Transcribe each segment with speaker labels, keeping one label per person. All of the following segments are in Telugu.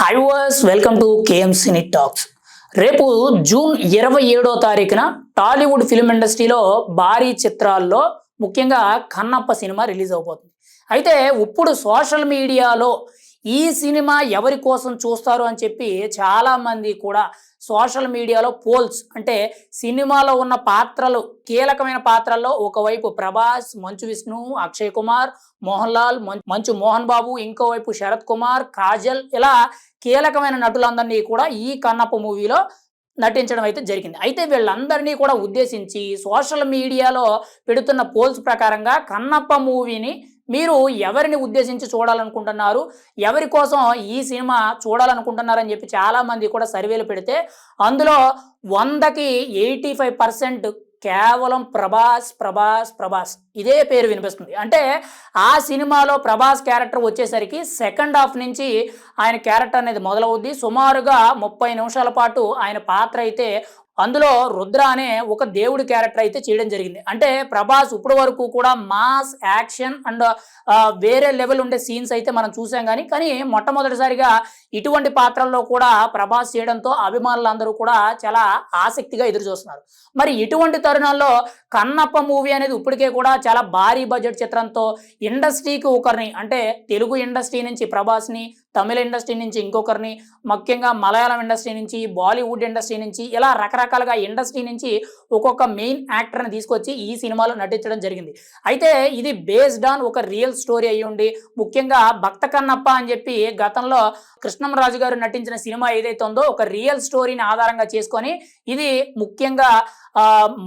Speaker 1: Hi was welcome to KM cine talks రేపు జూన్ ఇరవై ఏడో తారీఖున టాలీవుడ్ ఫిల్మ్ ఇండస్ట్రీలో భారీ చిత్రాల్లో ముఖ్యంగా కన్నప్ప సినిమా రిలీజ్ అవబోతుంది. అయితే ఇప్పుడు సోషల్ మీడియాలో ఈ సినిమా ఎవరి కోసం చూస్తారు అని చెప్పి చాలామంది కూడా సోషల్ మీడియాలో పోల్స్ అంటే సినిమాలో ఉన్న పాత్రలు కీలకమైన పాత్రల్లో ఒకవైపు ప్రభాస్ మంచు విష్ణు అక్షయ్ కుమార్ మోహన్ లాల్ మంచు మోహన్ బాబు ఇంకోవైపు శరత్ కుమార్ కాజల్ ఇలా కీలకమైన నటులందరినీ కూడా ఈ కన్నప్ప మూవీలో నటించడం అయితే జరిగింది. అయితే వీళ్ళందరినీ కూడా ఉద్దేశించి సోషల్ మీడియాలో పెడుతున్న పోల్స్ ప్రకారంగా కన్నప్ప మూవీని మీరు ఎవరిని ఉద్దేశించి చూడాలనుకుంటున్నారు? ఎవరి కోసం ఈ సినిమా చూడాలనుకుంటున్నారని చెప్పి చాలామంది కూడా సర్వేలు పెడితే అందులో వందకి ఎయిటీ ఫైవ్ పర్సెంట్ కేవలం ప్రభాస్ ప్రభాస్ ప్రభాస్. ఇదే పేరు వినిపిస్తుంది. అంటే ఆ సినిమాలో ప్రభాస్ క్యారెక్టర్ వచ్చేసరికి సెకండ్ హాఫ్ నుంచి ఆయన క్యారెక్టర్ అనేది మొదలవుద్ది. సుమారుగా ముప్పై నిమిషాల పాటు ఆయన పాత్ర అయితే అందులో రుద్ర అనే ఒక దేవుడి క్యారెక్టర్ అయితే చేయడం జరిగింది. అంటే ప్రభాస్ ఇప్పటి వరకు కూడా మాస్ యాక్షన్ అండ్ వేరే లెవెల్ ఉండే సీన్స్ అయితే మనం చూసాం కానీ కానీ మొట్టమొదటిసారిగా ఇటువంటి పాత్రల్లో కూడా ప్రభాస్ చేయడంతో అభిమానులందరూ కూడా చాలా ఆసక్తిగా ఎదురు చూస్తున్నారు మరి ఇటువంటి తరుణాల్లో కన్నప్ప మూవీ అనేది ఇప్పటికే కూడా చాలా భారీ బడ్జెట్ చిత్రంతో ఇండస్ట్రీకి ఒకరిని అంటే తెలుగు ఇండస్ట్రీ నుంచి ప్రభాస్ని తమిళ ఇండస్ట్రీ నుంచి ఇంకొకరిని ముఖ్యంగా మలయాళం ఇండస్ట్రీ నుంచి బాలీవుడ్ ఇండస్ట్రీ నుంచి ఇలా రకరకాలుగా ఇండస్ట్రీ నుంచి ఒక్కొక్క మెయిన్ యాక్టర్ని తీసుకొచ్చి ఈ సినిమాలో నటించడం జరిగింది. అయితే ఇది బేస్డ్ ఆన్ ఒక రియల్ స్టోరీ అయ్యి ఉండి ముఖ్యంగా భక్త కన్నప్ప అని చెప్పి గతంలో కృష్ణంరాజు గారు నటించిన సినిమా ఏదైతే ఉందో ఒక రియల్ స్టోరీని ఆధారంగా చేసుకొని ఇది ముఖ్యంగా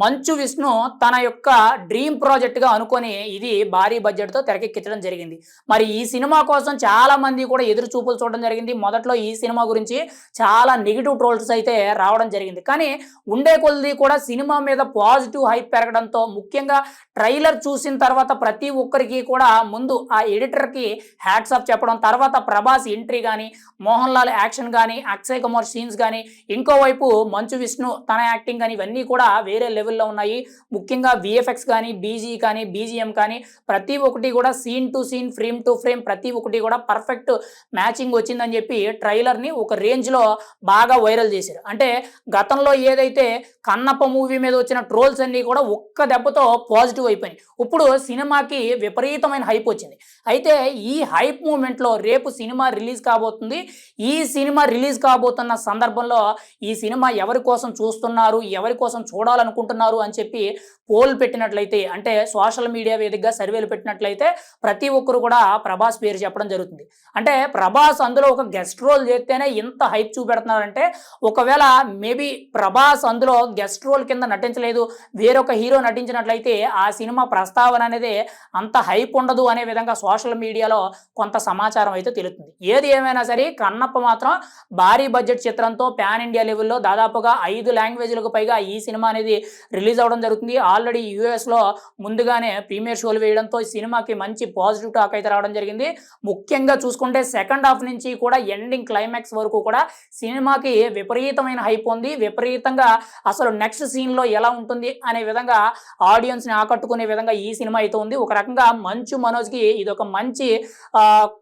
Speaker 1: మంచు విష్ణు తన యొక్క డ్రీమ్ ప్రాజెక్ట్గా అనుకొని ఇది భారీ బడ్జెట్తో తెరకెక్కించడం జరిగింది. మరి ఈ సినిమా కోసం చాలా మంది కూడా ఎదురు చూపులు చూడడం జరిగింది. మొదట్లో ఈ సినిమా గురించి చాలా నెగిటివ్ ట్రోల్స్ అయితే రావడం జరిగింది. కానీ ఉండే కొద్ది కూడా సినిమా మీద పాజిటివ్ హైప్ పెరగడంతో ముఖ్యంగా ట్రైలర్ చూసిన తర్వాత ప్రతి ఒక్కరికి కూడా ముందు ఆ ఎడిటర్కి హ్యాట్స్ ఆఫ్ చెప్పడం తర్వాత ప్రభాస్ ఎంట్రీ కానీ మోహన్ లాల్ యాక్షన్ కానీ అక్షయ్ కుమార్ సీన్స్ కానీ ఇంకోవైపు మంచు విష్ణు తన యాక్టింగ్ కానీ ఇవన్నీ కూడా వేరే లెవెల్లో ఉన్నాయి. ముఖ్యంగా విఎఫ్ఎక్స్ కానీ బీజీ కానీ బీజిఎం కానీ ప్రతి ఒక్కటి కూడా scene to scene frame to frame ప్రతి ఒక్కటి కూడా పర్ఫెక్ట్ మ్యాచింగ్ వచ్చిందని చెప్పి ట్రైలర్ని ఒక రేంజ్లో బాగా వైరల్ చేశారు. అంటే గతంలో ఏదైతే కన్నప్ప మూవీ మీద వచ్చిన ట్రోల్స్ అన్నీ కూడా ఒక్క దెబ్బతో పాజిటివ్ అయిపోయినాయి. ఇప్పుడు సినిమాకి విపరీతమైన హైప్ వచ్చింది. అయితే ఈ హైప్ మూమెంట్లో రేపు సినిమా రిలీజ్ కాబోతుంది. ఈ సినిమా రిలీజ్ కాబోతున్న సందర్భంలో ఈ సినిమా ఎవరి కోసం చూస్తున్నారు ఎవరి కోసం చూడాలనుకుంటున్నారు అని చెప్పి పోల్ పెట్టినట్లయితే అంటే సోషల్ మీడియా వేదికగా సర్వేలు పెట్టినట్లయితే ప్రతి ఒక్కరు కూడా ప్రభాస్ పేరు చెప్పడం జరుగుతుంది. అంటే ప్రభాస్ అందులో ఒక గెస్ట్ రోల్ చేస్తేనే ఇంత హైప్ చూపెడుతున్నారంటే ఒకవేళ మేబీ ప్రభాస్ అందులో గెస్ట్ రోల్ కింద నటించలేదు వేరొక హీరో నటించినట్లయితే ఆ సినిమా ప్రస్తావన అనేది అంత హైప్ ఉండదు అనే విధంగా సోషల్ మీడియాలో కొంత సమాచారం అయితే తెలుస్తుంది. ఏది ఏమైనా సరే కన్నప్ప మాత్రం భారీ బడ్జెట్ చిత్రంతో పాన్ ఇండియా లెవెల్లో దాదాపుగా ఐదు లాంగ్వేజ్లకు పైగా ఈ సినిమా అనేది రిలీజ్ అవ్వడం జరుగుతుంది. ఆల్రెడీ యూఎస్లో ముందుగానే ప్రీమియర్ షోలు వేయడంతో ఈ సినిమాకి మంచి పాజిటివ్ టాక్ అయితే రావడం జరిగింది. ముఖ్యంగా చూసుకుంటే సెకండ్ హాఫ్ నుంచి కూడా ఎండింగ్ క్లైమాక్స్ వరకు కూడా సినిమాకి విపరీతమైన హైప్ ఉంది. విపరీతంగా అసలు నెక్స్ట్ సీన్లో ఎలా ఉంటుంది అనే విధంగా ఆడియన్స్ని ఆకట్టుకునే విధంగా ఈ సినిమా అయితే ఉంది. ఒక రకంగా మంచు మనోజ్కి ఇది ఒక మంచి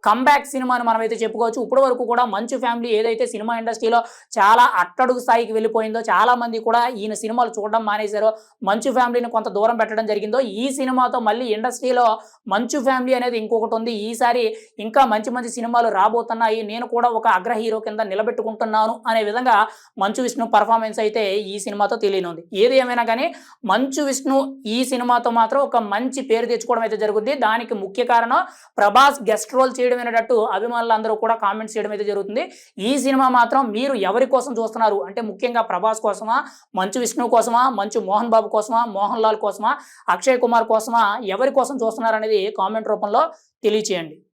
Speaker 1: కంబ్యాక్ సినిమా అని మనం అయితే చెప్పుకోవచ్చు. ఇప్పటి వరకు కూడా మంచు ఫ్యామిలీ ఏదైతే సినిమా ఇండస్ట్రీలో చాలా అట్టడుగు స్థాయికి వెళ్ళిపోయిందో చాలా మంది కూడా ఈయన సినిమాలు చూడడం మానేశారో మంచు ఫ్యామిలీని కొంత దూరం పెట్టడం జరిగిందో ఈ సినిమాతో మళ్ళీ ఇండస్ట్రీలో మంచు ఫ్యామిలీ అనేది ఇంకొకటి ఉంది. ఈసారి ఇంకా మంచి మంచి సినిమాలు రాబోతున్నాయి. నేను కూడా ఒక అగ్ర హీరో కింద నిలబెట్టుకుంటున్నాను అనే విధంగా మంచు విష్ణు పర్ఫార్మెన్స్ అయితే ఈ సినిమాతో తెలియనుంది. ఏది ఏమైనా కానీ మంచు విష్ణు ఈ సినిమాతో మాత్రం ఒక మంచి పేరు తెచ్చుకోవడం అయితే జరుగుతుంది దానికి ముఖ్య కారణం ప్రభాస్ గెస్ట్ రోల్ చేయడం అనేటట్టు అభిమానులందరూ కూడా కామెంట్స్ చేయడం అయితే జరుగుతుంది. ఈ సినిమా మాత్రం మీరు ఎవరి కోసం చూస్తున్నారు? అంటే ముఖ్యంగా ప్రభాస్ కోసమా మంచు విష్ణు కోసమా మంచు మోహన్ బాబు కోసమా మోహన్ లాల్ కోసమా అక్షయ్ కుమార్ కోసమా ఎవరి కోసం చూస్తున్నారు అనేది కామెంట్ రూపంలో తెలియచేయండి.